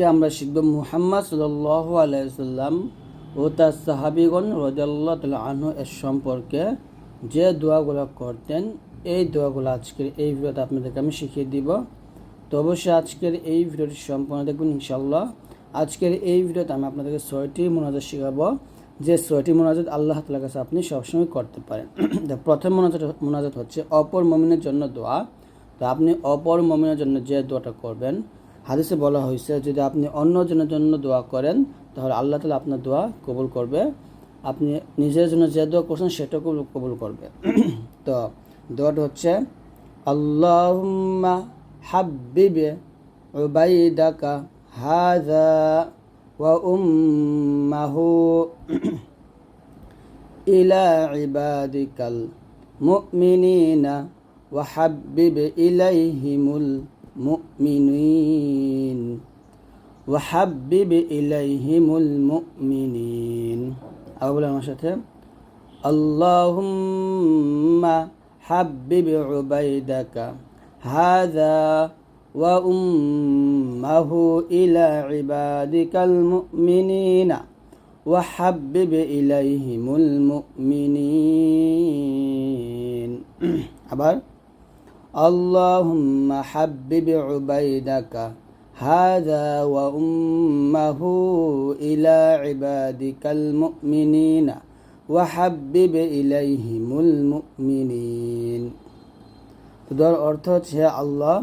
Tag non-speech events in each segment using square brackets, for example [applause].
আজকে আমরা শিখব মুহাম্মদ সাল্লাহ আলাইসাল্লাম ও তার সাহাবিগণ রজাল্লাহ তাল আনহু এর সম্পর্কে যে দোয়াগুলো করতেন, এই দোয়াগুলো আজকের এই ভিডিওতে আপনাদেরকে আমি শিখিয়ে দিব। তো অবশ্যই আজকের এই ভিডিওটি সম্পূর্ণ দেখবেন ইনশাল্লাহ আজকের এই ভিডিওতে আমি আপনাদেরকে ছয়টি মোনাজাত শেখাবো। যে ছয়টি মোনাজাত আল্লাহ তালার কাছে আপনি সবসময় করতে পারেন। [clears throat] প্রথম মোনাজাত মোনাজাত হচ্ছে অপর মমিনের জন্য দোয়া। তো আপনি অপর মমিনের জন্য যে দোয়াটা করবেন হাদিসে বলা হয়েছে, যদি আপনি অন্যজনের জন্য দোয়া করেন, তাহলে আল্লাহ তালা আপনার দোয়া কবুল করবে। আপনি নিজের জন্য যে দোয়া করছেন, সেটা কবুল করবে। [clears throat] তো, দোয়াটা হচ্ছে, আল্লাহুম্মা হাব্বিবে উবাইদাকা হাযা ওয়া উম্মাহু [clears throat] ইলা ইবাদিকাল মুমিনিনা وحبب إليهم المؤمنين وحبب إليهم المؤمنين أولا ما شتم اللهم حبب عبيدك هذا وأمه إلى عبادك المؤمنين وحبب إليهم المؤمنين আবার [clears throat] اللهم حبب عبيدك هذا وأمه إلى عبادك المؤمنين وحبب إليهم المؤمنين তোদের অর্থ হচ্ছে আল্লাহ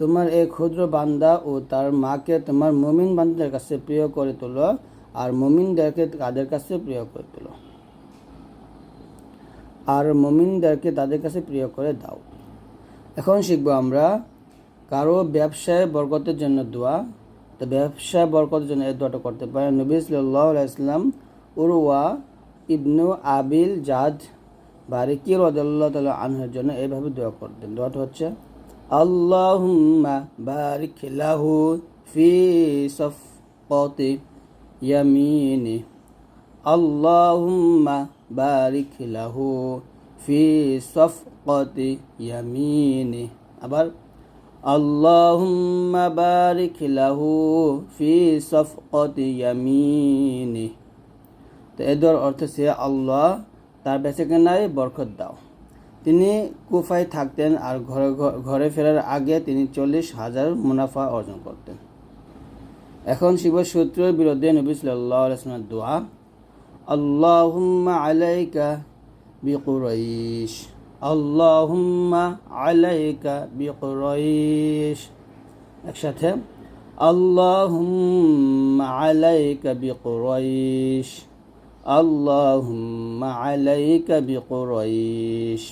তোমার এই ক্ষুদ্র বান্দা ও তার মাকে তোমার মমিন বান্দাদের কাছে প্রিয় করে তোলো আর মমিনদেরকে তাদের কাছে প্রিয় করে তোলো আর মমিনদেরকে তাদের কাছে প্রিয় করে দাও এখন শিখব আমরা কারও ব্যবসায় বরকতের জন্য দোয়া। তো ব্যবসায় বরকতের জন্য এই দোয়াটা করতে পারে নবী সাল্লাহ ইসলাম উরওয়া ইবনু আবিল জাদ বারিকি রদাল্লাহ তাল্লাহ আনহের জন্য এইভাবে দোয়া করতেন। দোয়াটা হচ্ছে, আল্লাহুম্মা বারিক লাহু ফি সফকতি ইয়ামিনি। আল্লাহুম্মা বারিক লাহু ফি সফকতি ইয়ামিনি আবার আল্লাহুম্মা বারিক লাহু ফি সফকতি ইয়ামিনি। তো এদের অর্থ সে আল্লাহ, তার বেঁচে কেনায় বরকত দাও। তিনি কুফায় থাকতেন আর ঘরে ঘরে ফেরার আগে তিনি চল্লিশ হাজার মুনাফা অর্জন করতেন। এখন শিব শত্রুর বিরুদ্ধে নবী সাল্লাহ আলাইসলামের দোয়া, আল্লাহুম্মা আলাইকা বিকুরাইশ। আল্লাহুম্মা আলাইকা বিকুরাইশ। একসাথে, আল্লাহুম্মা আলাইকা বিকুরাইশ। আল্লাহুম্মা আলাইকা বিকুরাইশ।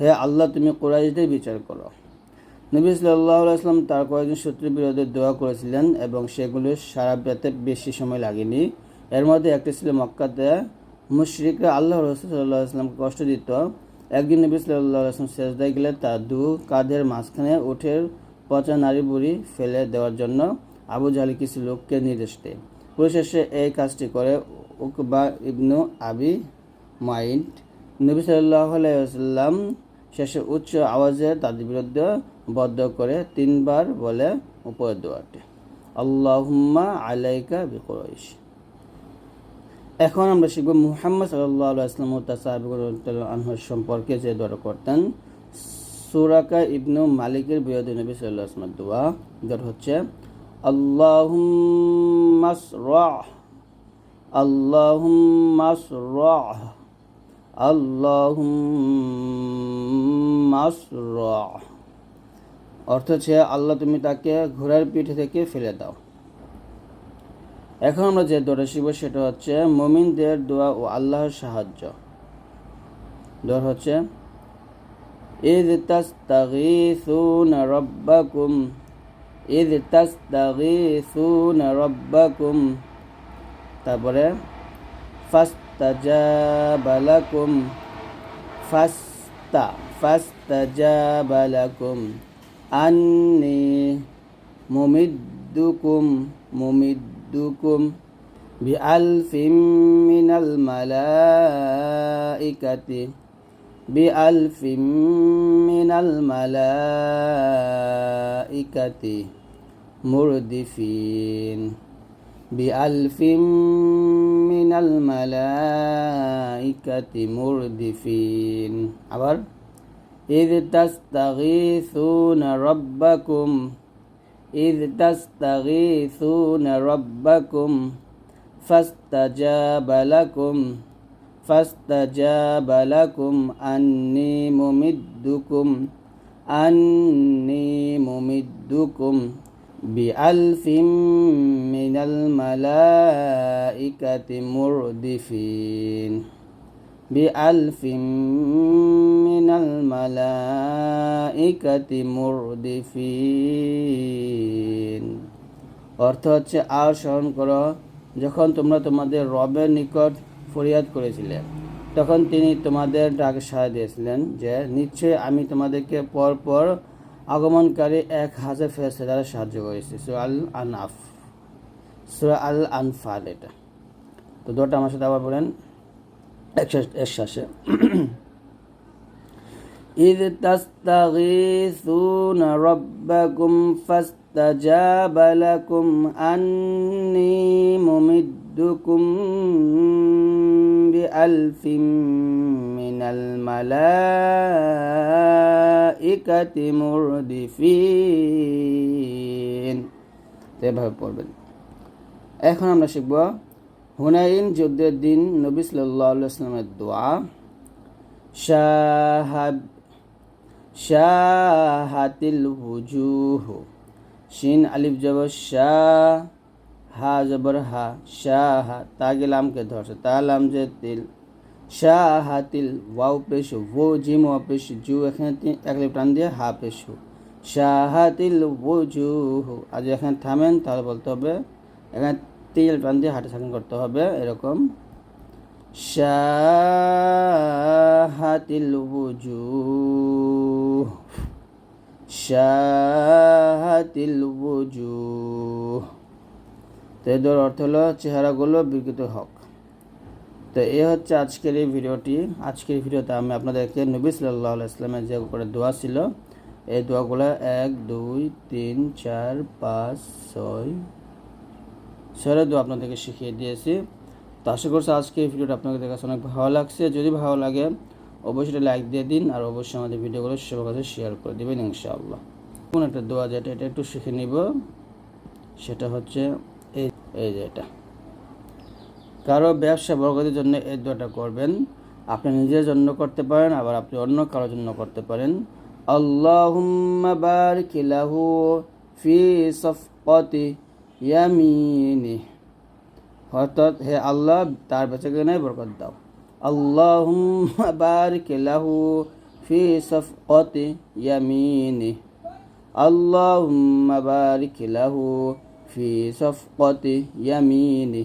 হে আল্লাহ, তুমি কুরাইশদের বিচার করো। নবী সাল্লাহ আসলাম তার কয়েকজন শত্রুর বিরুদ্ধে দোয়া করেছিলেন এবং সেগুলো সারা পেতে বেশি সময় লাগেনি। এর মধ্যে একটি ছিল মক্কাতে মুশরিকরা আল্লাহ রসুল সাল্লাহ আসলামকে কষ্ট দিত। একদিন নবী সাল্লাহ আসলাম শেষদায় গেলে তার দু কাঁধের মাঝখানে উঠের পচা নারী বুড়ি ফেলে দেওয়ার জন্য আবু জাহালি কিছু লোককে নির্দেশ দেয়। পরিশেষে এই কাজটি করে উকবা ইবনু আবি মাইন্ড নবী সাল্লাহ শেষে উচ্চ আওয়াজে তাদের বিরুদ্ধে বদ্ধ করে তিনবার বলে উপরের দোয়াটি, আল্লাহুম্মা আলাইকা বিকরাইশ এখন আমরা শিখব মুহাম্মদ সাল্লাহ আসলাম আনহর সম্পর্কে যে দোয়া করতেন। সুরাকা ইবনু মালিকের বিরোধী নবী সাল্লাহ আসলামের দোয়া। যেটা হচ্ছে আল্লাহুম্মাস রাহ আল্লাহুম্মাস অর্থ হচ্ছে, আল্লাহ, তুমি তাকে ঘোড়ার পিঠে থেকে ফেলে দাও। এখন আমরা যে দোয়া শিখব সেটা হচ্ছে মমিনদের দোয়া ও আল্লাহর সাহায্য দোয়া হচ্ছে إذ تستغيثون ربكم إذ تستغيثون ربكم তারপরে ফাস্তাজাবা লাকুম ফাস্তা ফাস্তাজাবা লাকুম আন্নি মুমিদ্দুকুম يمدكم بألف من الملائكة بألف من الملائكة مردفين بألف من الملائكة مردفين عبر إذ تستغيثون ربكم إذ تستغيثون ربكم فاستجاب لكم فاستجاب لكم أني ممدكم أني ممدكم بألف من الملائكة مردفين بألف من الملائكة مردفين অর্থ হচ্ছে আর স্মরণ করো যখন তোমরা তোমাদের রবের নিকট ফরিয়াদ করেছিলে তখন তিনি তোমাদের ডাকে সাড়া দিয়েছিলেন যে নিশ্চয়ই আমি তোমাদেরকে পর পর আগমনকারী এক হাজার ফেরস্তা দ্বারা সাহায্য করেছি সুরা আল আনাফ সুরা আল আনফাল এটা তো দোটা আমার সাথে আবার বলেন একশ্বাসে إذ تستغيثون ربكم فاستجاب لكم أني ممدكم بألف من الملائكة مردفين এভাবে পড়বেন এখন আমরা শিখব হুনাইন যুদ্ধের দিন নবী সাল্লাহ ইসলামের দোয়া শাহাতিল হুজুহ। শিন, আলিফ, জবর শাহ হা, জবর, হা শাহ তাগে লামকে ধরছে, তা লাম যে তিল শাহাতিল ওয়াও পেশ, ভো, জিম, ওয়া পেশ, জু, এখানে এক লিপ দিয়ে হা পেশ। শাহাতিল ওজুহ আজ এখানে থামেন, তাহলে বলতে হবে, এখানে তিল টান দিয়ে হাটে সাকিন করতে হবে, এরকম। শাহাতিল ওজুহ শাহাতিল ওজুহ তো এদের অর্থ হলো চেহারাগুলো বিকৃত হক। তো এ হচ্ছে আজকের এই ভিডিওটি। আজকের ভিডিওতে আমি আপনাদেরকে নবী সাল্লাহ ইসলামের যে করে দোয়া ছিল, এই দোয়াগুলো এক, দুই, তিন, চার, পাঁচ, ছয় ছয় দোয়া আপনাদেরকে শিখিয়ে দিয়েছি। তো আশা করছি আজকে এই ভিডিওটা আপনাদের কাছে অনেক ভালো লাগছে। যদি ভালো লাগে, অবশ্যই লাইক দিয়ে দিন আর অবশ্যই আমাদের ভিডিওগুলো সবার কাছে শেয়ার করে দেবেন ইনশাআল্লাহ। কোন একটা দোয়া যেটা, এটা একটু শিখে নিব। সেটা হচ্ছে এই এই যে এটা। কারও ব্যবসা বরগতির জন্য এই দোয়াটা করবেন। আপনি নিজের জন্য করতে পারেন, আবার আপনি অন্য কারোর জন্য করতে পারেন। আল্লাহুম্মা বারিক লাহু ফি সফকতি ইয়ামিনি। অর্থাৎ হে আল্লাহ, তার বেঁচে কেনায় বরকত দাও। আল্লাহ বারিক লাহু ফি সফকতে ইয়ামিনি। আল্লাহ বারিক লাহু ফি সফকতে ইয়ামিনি।